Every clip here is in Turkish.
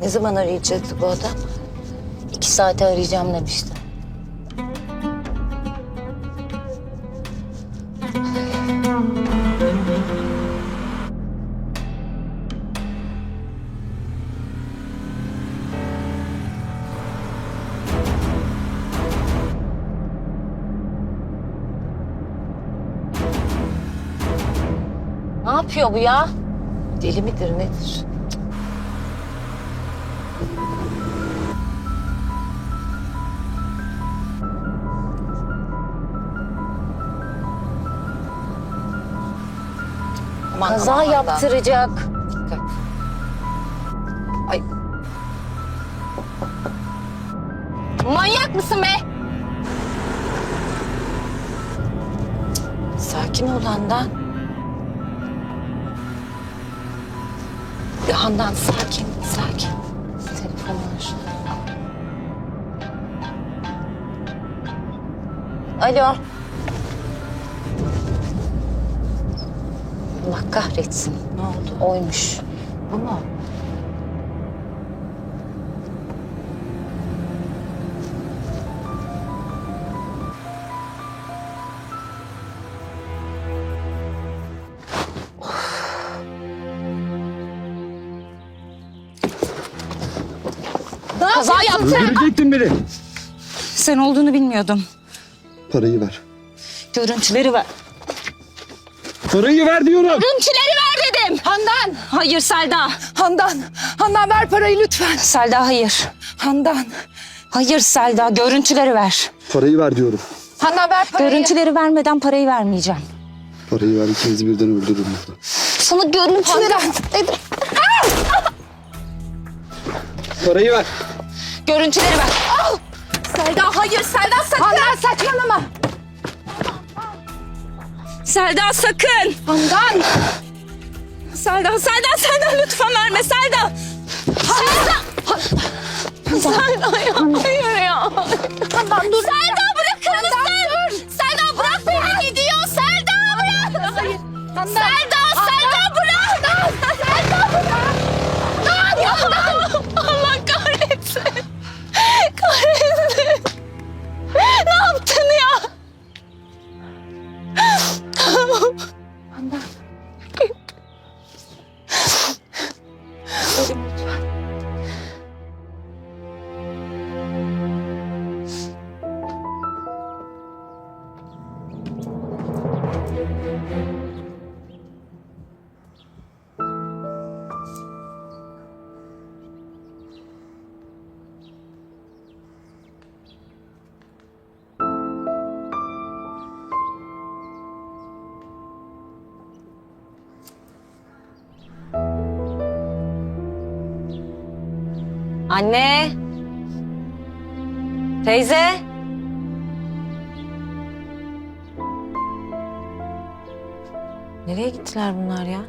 Ne zaman arayacaktı bu adam? İki saate arayacağım demişti. Ne yapıyor bu ya? Deli midir nedir? Aman, Kaza aman, yaptıracak. Dikkat. Ay Manyak mısın be? sakin ol Handan. Handan sakin, sakin. Telefonu ver. Alo. Allah kahretsin. Ne oldu? Oymuş. Bu mu? Kaza yaptı. Öldürecektin beni. Sen olduğunu bilmiyordum. Parayı ver. Görüntüleri ver. Parayı ver diyorum. Görüntüleri ver dedim. Handan, Hayır Selda. Handan, Handan ver parayı lütfen. Selda hayır. Handan, Hayır Selda görüntüleri ver. Parayı ver diyorum. Handan ver parayı. Görüntüleri vermeden parayı vermeyeceğim. Parayı ver ikinizi birden öldürürüm burada. Sana görüntüleri... Handan. Parayı ver. Görüntüleri ver. Selda hayır, Selda sakın. Handan saçmalama. Selda sakın. Handan. Selda, Selda, Selda lütfen verme Selda. Selda. Anne. Teyze. Nereye gittiler bunlar ya?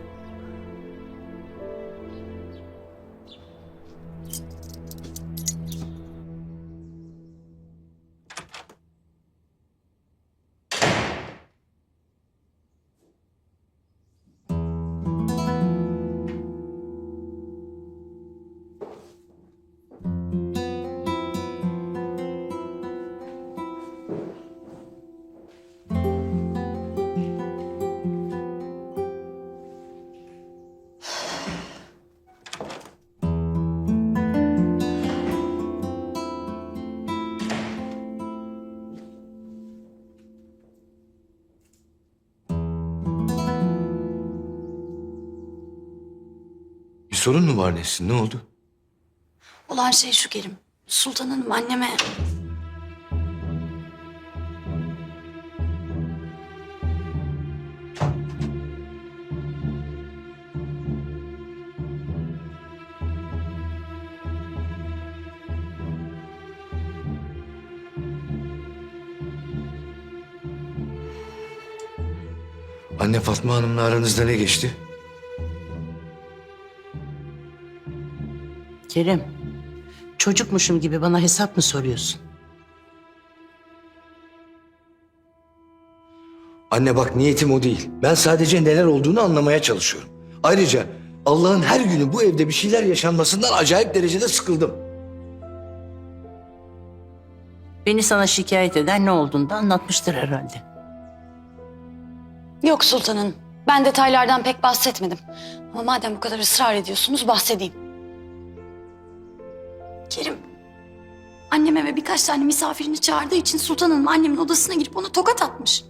Bir sorun mu var Nesin? Ne oldu? Olan şey şu Kerim. Sultan Hanım anneme... Anne Fatma Hanım'la aranızda ne geçti? Kerim, çocukmuşum gibi bana hesap mı soruyorsun? Anne bak niyetim o değil. Ben sadece neler olduğunu anlamaya çalışıyorum. Ayrıca Allah'ın her günü bu evde bir şeyler yaşanmasından acayip derecede sıkıldım. Beni sana şikayet eden ne olduğunu da anlatmıştır herhalde. Yok sultanım. Ben detaylardan pek bahsetmedim. Ama madem bu kadar ısrar ediyorsunuz bahsedeyim. Kerim, annem eve birkaç tane misafirini çağırdığı için Sultan Hanım annemin odasına girip ona tokat atmış.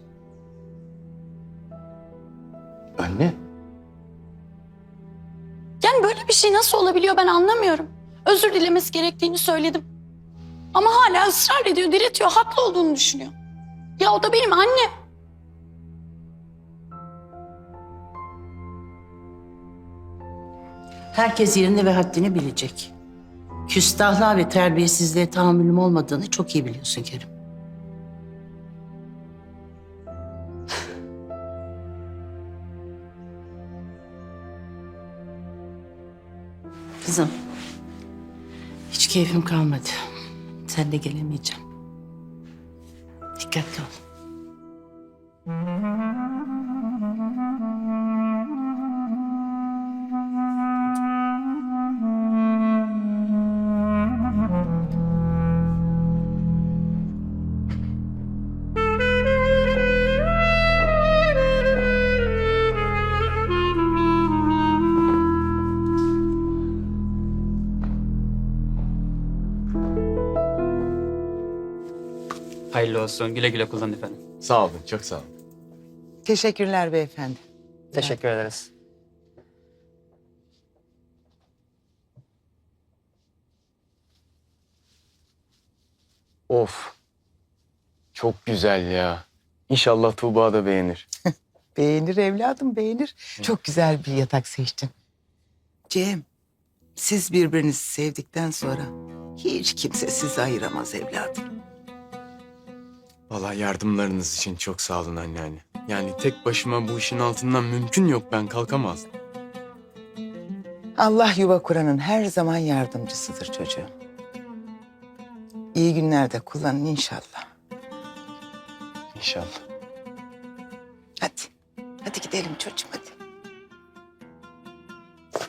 Anne. Yani böyle bir şey nasıl olabiliyor ben anlamıyorum. Özür dilemesi gerektiğini söyledim. Ama hala ısrar ediyor, diretiyor, haklı olduğunu düşünüyor. Ya o da benim annem. Herkes yerini ve haddini bilecek. Küstahlığa ve terbiyesizliğe tahammülüm olmadığını çok iyi biliyorsun Kerim. Kızım, hiç keyfim kalmadı. Sen de gelemeyeceğim. Dikkatli ol. Hayırlı olsun. Güle güle kullanın efendim. Sağ olun, çok sağ olun. Teşekkürler beyefendi. Teşekkür ederiz. Of. Çok güzel ya. İnşallah Tuğba da beğenir. Beğenir evladım beğenir. Çok güzel bir yatak seçtin. Cem, siz birbirinizi sevdikten sonra hiç kimse sizi ayıramaz evladım. Vallahi yardımlarınız için çok sağ olun anneanne. Yani tek başıma bu işin altından mümkün yok ben kalkamazdım. Allah yuva kuranın her zaman yardımcısıdır çocuğum. İyi günlerde kullanın inşallah. İnşallah. Hadi. Hadi gidelim çocuğum hadi.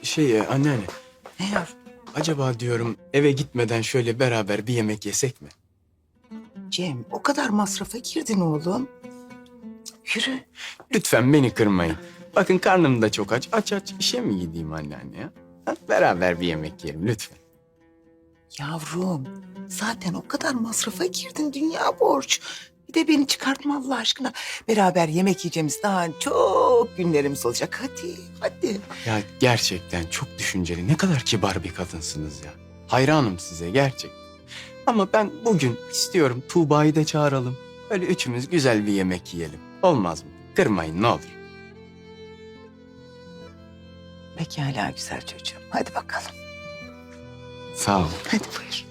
Şey e, anneanne Ne yavrum? acaba diyorum eve gitmeden şöyle beraber bir yemek yesek mi? Cem o kadar masrafa girdin oğlum. Yürü. Lütfen beni kırmayın. Bakın karnım da çok aç. Aç aç işe mi gideyim anneanne ya? Ha, Beraber bir yemek yiyelim lütfen. Yavrum zaten o kadar masrafa girdin dünya borç. Bir de beni çıkartma Allah aşkına. Beraber yemek yiyeceğimiz daha çok günlerimiz olacak. Hadi, hadi. Ya gerçekten çok düşünceli. Ne kadar kibar bir kadınsınız ya. Hayranım size gerçekten. Ama ben bugün istiyorum Tuğba'yı da çağıralım. Öyle üçümüz güzel bir yemek yiyelim. Olmaz mı? Kırmayın ne olur. Pekala güzel çocuğum. Hadi bakalım. Sağ olun. Hadi buyur.